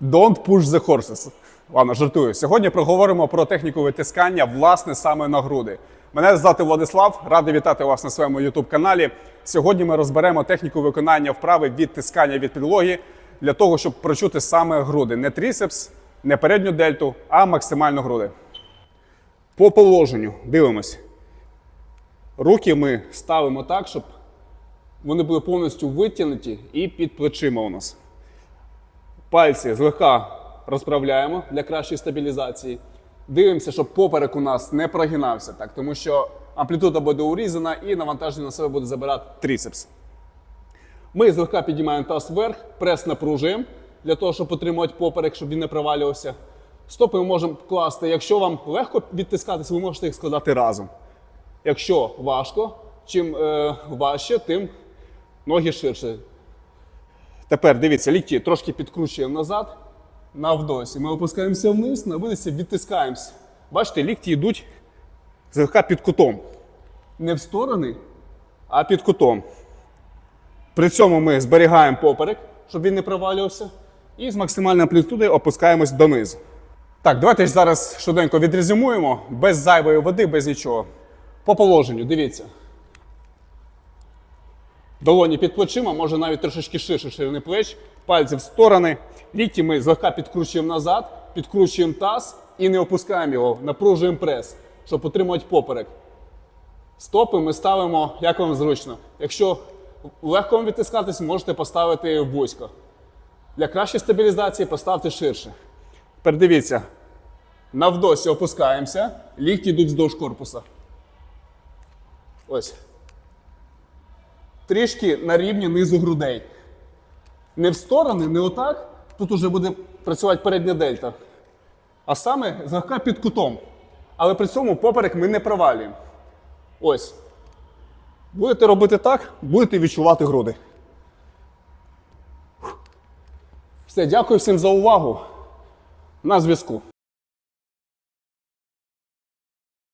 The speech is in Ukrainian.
Don't push the horses. Ладно, жартую. Сьогодні проговоримо про техніку витискання, власне, саме на груди. Мене звати Владислав, радий вітати вас на своєму youtube каналі. Сьогодні ми розберемо техніку виконання вправи відтискання від підлоги для того, щоб прочути саме груди. Не трісепс, не передню дельту, а максимально груди. По положенню дивимось. Руки ми ставимо так, щоб вони були повністю витягнуті і під плечима у нас. Пальці злегка розправляємо для кращої стабілізації. Дивимося, щоб поперек у нас не прогинався, так, тому що амплітуда буде урізана і навантаження на себе буде забирати трицепс. Ми злегка підіймаємо таз вверх, прес напружуємо для того, щоб отримувати поперек, щоб він не провалювався. Стопи ми можемо класти. Якщо вам легко відтискатися, ви можете їх складати разом. Якщо важко, чим е, важче, тим ноги ширше. Тепер дивіться, лікті трошки підкручуємо назад, на вдосі. Ми опускаємося вниз, на видосі відтискаємося. Бачите, лікті йдуть злегка під кутом. Не в сторони, а під кутом. При цьому ми зберігаємо поперек, щоб він не провалювався. І з максимальною амплітудою опускаємось донизу. Так, давайте ж зараз швиденько відрезюмуємо, без зайвої води, без нічого. По положенню, дивіться. Долоні під плечима, може навіть трошечки ширше ширини плеч, пальці в сторони. Лікті ми злегка підкручуємо назад, підкручуємо таз і не опускаємо його, напружуємо прес, щоб отримати поперек. Стопи ми ставимо, як вам зручно. Якщо легко вам відтискатись, можете поставити вузько. Для кращої стабілізації поставте ширше. Тепер дивіться. На вдосі опускаємося, лікті йдуть вздовж корпуса. Ось. Трішки на рівні низу грудей. Не в сторони, не отак. Тут уже буде працювати передня дельта. А саме злегка під кутом. Але при цьому поперек ми не провалюємо. Ось. Будете робити так, будете відчувати груди. Все, дякую всім за увагу. На зв'язку.